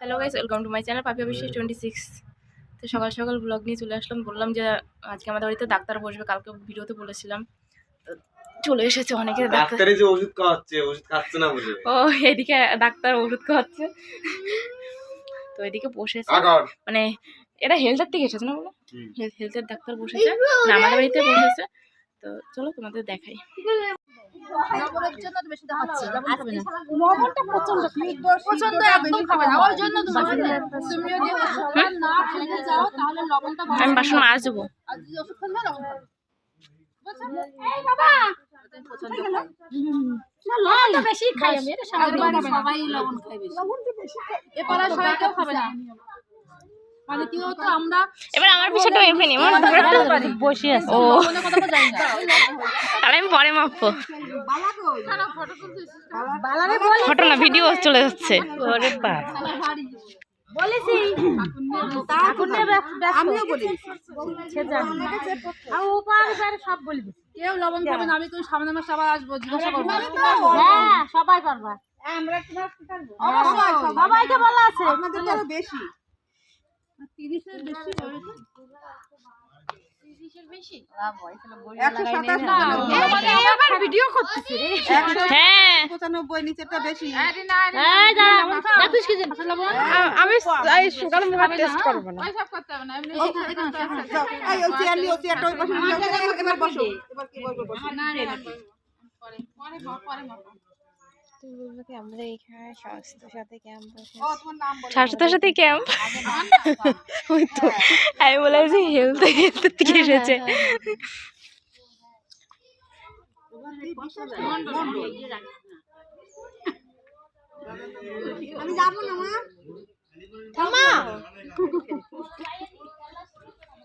Hello guys welcome to my channel পাপি office twenty six তো সকাল সকাল ব্লগ নিয়ে চলে আসলাম। বললাম যে আজকে আমাদের বাড়িতে ডাক্তার বসবে কালকে ভিডিওতে বলেছিলাম। তো চলে এসেছে অনেকে ডাক্তার। যে ওষুধ খাওয়াচ্ছে ওষুধ খাচ্ছে না বলে। ও এদিকে ডাক্তার ওষুধ খাওয়াচ্ছে। তো এদিকে বসেছে। মানে এটা হেলথের থেকে এসেছে না বলো? হেলথের ডাক্তার বসেছে। আমাদের বাড়িতে বসেছে। তো চলো তোমাদের দেখাই। বন্ধ আমি বাসন লবণটা বেশি খাই আমি সবাই লবণ খায় বেশি। এ পাড়ার সবাই কেউ খাবে না। মানে কি হতো আমরা এবার আমার পিছাটা মেপে নি আমার বসে আছে। ও। আমি পরে মাপবো। ফটো না ভিডিও চলে যাচ্ছে। ওরে বাপ। বলেছি। আমিও বলি। কেউ লবণ খাবে না আমি তো সামনে মাসে আবার আসব জিজ্ঞাসা করব। হ্যাঁ সবাই পারবা। সবাইকে বলা আছে। আপনাদের বেশি। আমি সুগার মুখা টেস্ট করব না। এবার বসো এবার কি বলব বসো না না পরে পরে আমরা এখানে স্বাস্থ্য সাথে ক্যাম্প ও তোমার নাম বলো। স্বাস্থ্য সাথে ক্যাম্প ওই তো। আমি বলে যে হেলথ হেলথ থেকে এসেছে। আমি যাব না মা।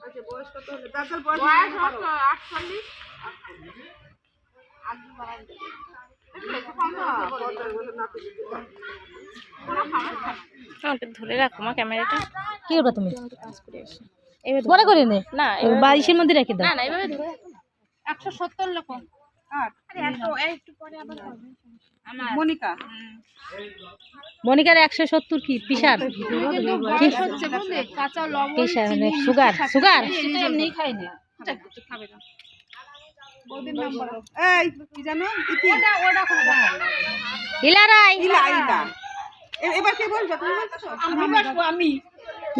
আচ্ছা, বয়স কত হলো? দাদার বয়স বয়স হতো 48 আমাকে ধরে রাখো মা ক্যামেরাটা। কি করবা তুমি? এবার বড় করে নে। না এবার বালিশের মধ্যে রেখে দাও। না না এভাবে ধরে। 170 লোক মনিকার একশো সত্তর কি? পিসার? মানে সুগার সুগার? খাই খাবে না। বৌদির নাম বলো। এই কি জানো? ইতি। ওটা ওটা কোনো ব্যাপার না। ইলা ইলা এবার কে বলবে? তুমি বলছো আমি বসবো আমি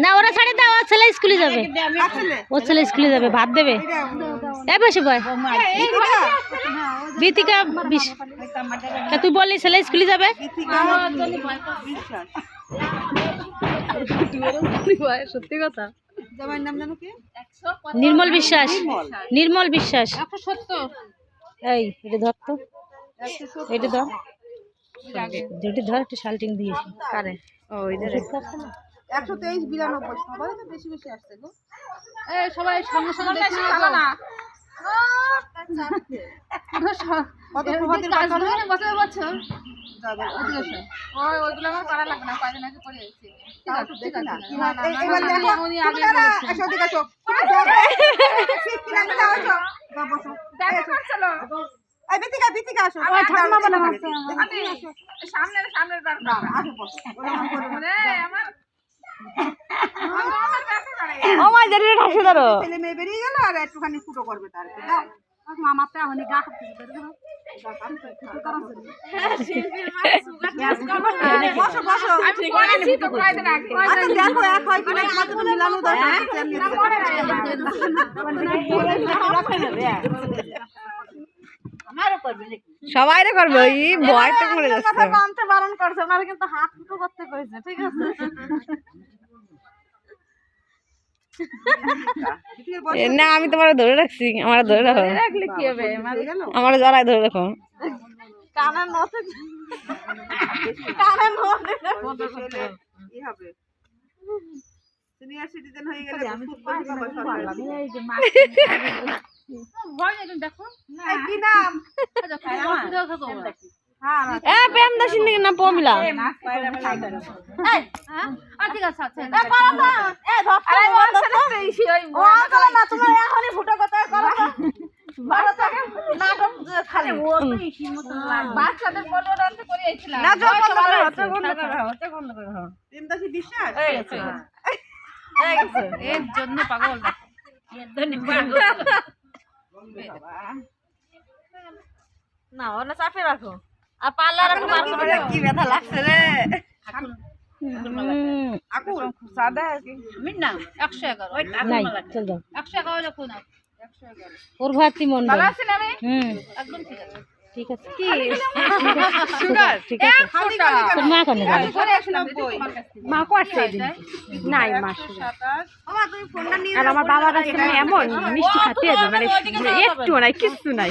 না ওরা ছাড়ে দাও ছেলে স্কুলে যাবে। ছেলে স্কুলে যাবে ভাত দেবে। এ বসে বয়। বিতিকা বিশ। তা তুই বললি ছেলে স্কুলে যাবে? সত্যি কথা। জামাইয়ের নাম জানো কি? নির্মল বিশ্বাস। নির্মল। বিশ্বাস। এই এটা ধর তো। এটা ধর। যেটি ধর একটা শাল্টিং দিয়েছি। কারে? ও এটা একশো তেইশ বিরানব্বই। সবাই তো বেশি বেশি আসছে গো। এই সবাই সঙ্গে সঙ্গে না। কত বছর বছর যাবে। ওই ওইগুলো আমার করা লাগবে না কয়দিন আগে করে এসেছি ঠিক আছে ঠিক না না এবার দেখো, উনি আগে এসো, এদিকে এসো। ঠিক কিনা আমি এসো। বসো। দেখা করছিল এই, বিথিকা, বিথিকা, আসো। আমার ঠাম্মা বলে দাঁড়াও, হাসছে। এদিকে আমি আসো। সামনের সামনের বার না, আসো, বসো। ওরকম করো না। রে আমার আমার কাছে করে ও মাই জানি ঠাসে ধরো ছেলে মেয়ে বেরিয়ে গেল আর একটুখানি ফুটো করবে তার যাও। মামার তো এখনই গা করতে তো তো সবাই রে করবে ওই ভয়টা পড়ে যাচ্ছে। বারণ করছে, ওনারা কিন্তু হাত ফুটো করতে কইছে, ঠিক আছে? না আমি তোমার ধরে রাখছি আমার ধরে রাখো। রাখলে কি হবে? আমার জড়াই ধরে রাখো। কানা নতে কানা নতে কি হবে। সিনিয়র সিটিজেন হয়ে গেলে ওষুধ পানি পাবা। সরকারি। দেখো এই কি নাম? না, এ প্রেম দাসিন দিকে না পমিলা। আছে আচ্ছা ওরা এর জন্য পাগল না। ওনা চাপে রাখো। আর পার্লার একটু বার করে কি ব্যথা লাগছে রে? হুম, সাদা কি? না একশো এগারো। নাই চল যাও। একশো এগারো দেখো না। ওর ভাতি মন্ডল আছেন আমি হুম। একদম ঠিক আছে। ঠিক আছে। কি? ঠিক আছে খালি খালি তোর মা কেন যাবে করে 190 মা করছে নাই মা আমার তুমি আর আমার বাবার কাছে মানে এমন মিষ্টি খাতে মানে একটু নাই কিচ্ছু নাই।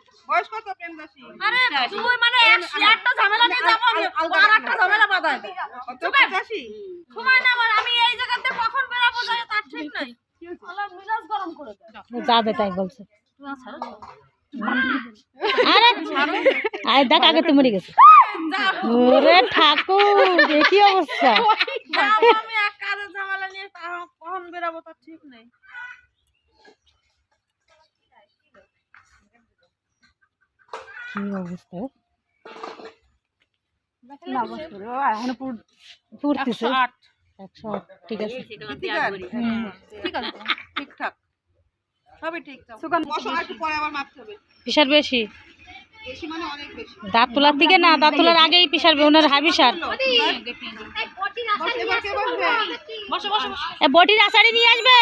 বয়স কত প্রেমদাসী আরে তুই মানে একটা ঝামেলা নিয়ে যাব আমি। আর একটা ঝামেলা। বাঁধাই কত পঁচাশি সময় না আমি এই জায়গাতে কখন বেরাবো যায় তার ঠিক নাই। আল্লাহ মিজাজ গরম করে দেয় যাবে তাই বলছে। আরে আরে দেখ আগে তো মরে গেছে। ওরে ঠাকুর কি অবস্থা আমি এক কাজের ঝামেলা নিয়ে তা- কখন বেরাবো তার ঠিক নেই কি অবস্থা? পুড়তেছে। একশো আট। ঠিক আছে। হুম। ঠিক আছে। ঠিকঠাক। সবই ঠিকঠাক। বসো আর একটু পরে আবার মাপতে হবে। পিসার বেশি? বেশি মানে অনেক বেশি। দাঁত তোলার থেকে না দাঁত তোলার আগেই পিসার ওনার বসবে? এ বটির আষাঢ়ি নিয়ে আসবে?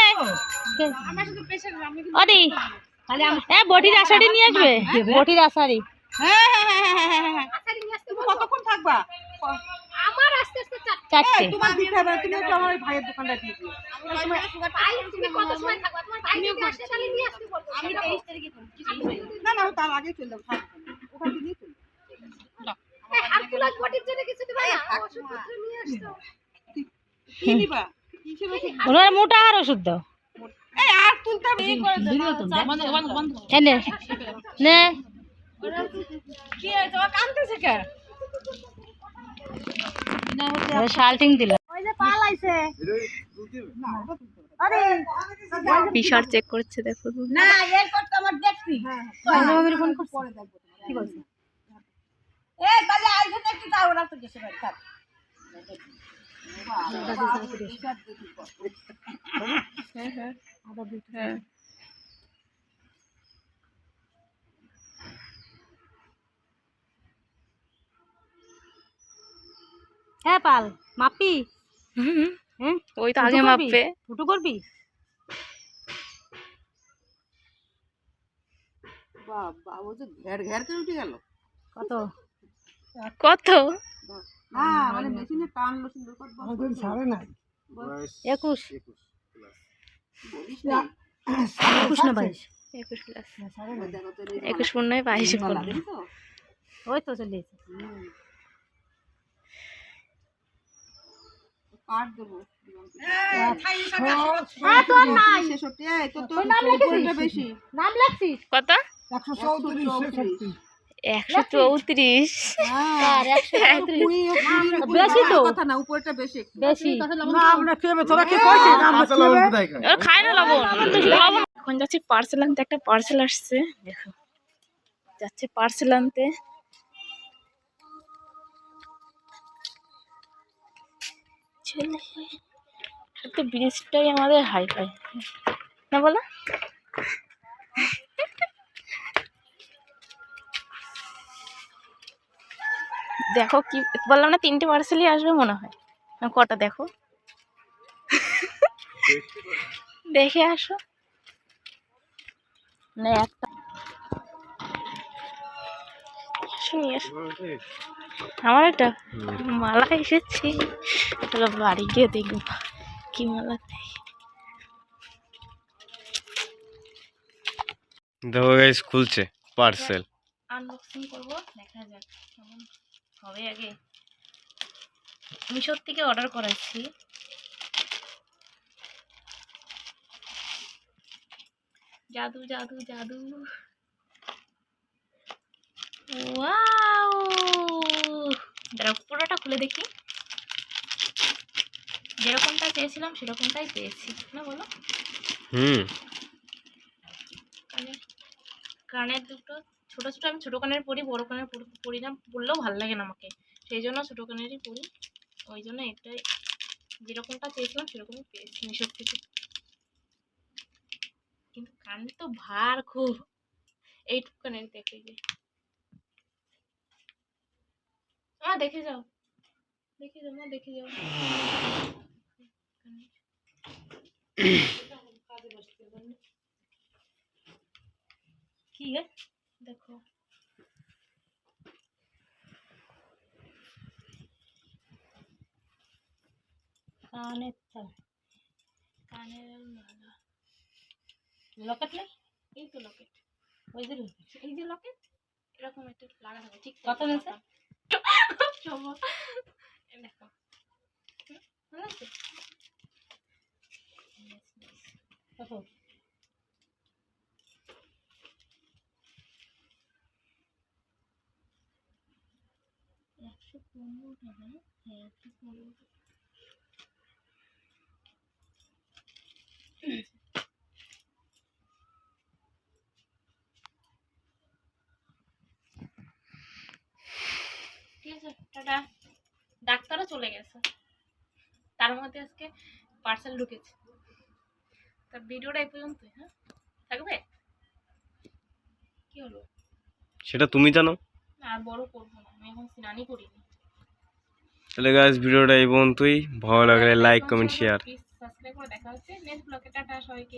বটির আষাঢ়ি নিয়ে আসবে? বটির আষাঢ়ি হ্যাঁ হ্যাঁ হ্যাঁ হ্যাঁ হ্যাঁ হ্যাঁ তুমি কতক্ষণ থাকবা? আমার আস্তে আস্তে চারটে। তোমার দিতে হবে তুমি একটু আমার ভাইয়ের দোকানটা দিয়ে দিও। তুমি কত সময় থাকবা? তোমার ভাই যদি আসে তাহলে নিয়ে আসতে বলব আমি 23 তারিখে না। না তার আগেই চলে যাব ওখান থেকে চলে যাব। হারকুলাস বটির জন্য কিছু দিবা না? ওষুধপত্র নিয়ে আসতো কি নিবা? ওনার মোটা আর ওষুধ দাও। এই আর তুলতে হবে। এই করে দে এনে নে পিসার চেক করছে দেখো না এর করতে আমার দেখছি আমি ফোন করছি। কি বলছে? এ তাহলে আইছে দেখি তাও ওরা তো গেছে থাক। হ্যাঁ হ্যাঁ। পাল। মাপি। হুম, হ্যাঁ ওই তো আগে মাপবে। ফুটো করবি? বাবা তো ঘের ঘের করে উঠে গেল। কত? কত? না মানে মেশিনে কত ছাড়ে একুশ। না প্লাস তো বাইশ? তো? ওই তো চলে কাট দেবো কত? একশো চৌত্রিশ। একশো চৌত্রিশ। আর একশো বেশি তো। না বেশি। খায় লবণ। এখন যাচ্ছি পার্সেল আনতে একটা পার্সেল আসছে। দেখো। যাচ্ছে পার্সেল আনতে। ছেলে তো ব্রিজটাই আমাদের হাই ফাই না বলো? দেখো কি, বললাম না তিনটে পার্সেলই আসবে মনে হয়? না, কটা দেখো? দেখে আসো। না, একটা। নিয়ে আসো। আমার একটা মালা এসেছে। চলো বাড়ি গিয়ে দেখব কি মালা দেয়। দেখো গাইস খুলছে পার্সেল আনবক্সিং করব দেখা যাক কেমন হবে আগে। মিশোর থেকে অর্ডার করেছি জাদু জাদু জাদু। ওয়াও দাঁড়াও পুরোটা খুলে দেখি। যেরকমটা চেয়েছিলাম সেরকমটাই পেয়েছি। না বলো? হুম। কানের দুটো ছোটো ছোটো আমি ছোটো কানের পরি বড় কানের পরি- না পরলেও ভালো লাগে না আমাকে। সেই জন্য ছোটো কানেরই পরি। ওই জন্য এটাই যেরকমটা চেয়েছিলাম সেরকমই পেয়েছি মিশোর থেকে। কিন্তু কান তো ভার খুব। এইটুকু কানের দেখে যে। মা দেখে যাও। দেখে যাও মা দেখে যাও। কি দেখো। কানের তার কানের মালা। লকেট নেই? এই তো লকেট। ওই যে এই যে লকেট? এরকম একটা লাগা থাকে ঠিক কত নিয়েছে? দেখো। ভালো আছে? একশো পনেরো টাকা হ্যাঁ একশো পনেরো টাকা ঠিক আছে টাটা ডাক্তারও চলে গেছে। তার মধ্যে আজকে পার্সেল ঢুকেছে। তা ভিডিওটা এই পর্যন্ত হ্যাঁ? থাকবে? কি হলো? সেটা তুমি জানো? আর বড় করব না আমি এখন স্নানই করিনি। তাহলে গাছ ভিডিওটা এই পর্যন্তই। ভালো লাগলে লাইক কমেন্ট শেয়ার সাবস্ক্রাইব করে দেখা হচ্ছে। নেক্সট ব্লগে টাটা সবাইকে।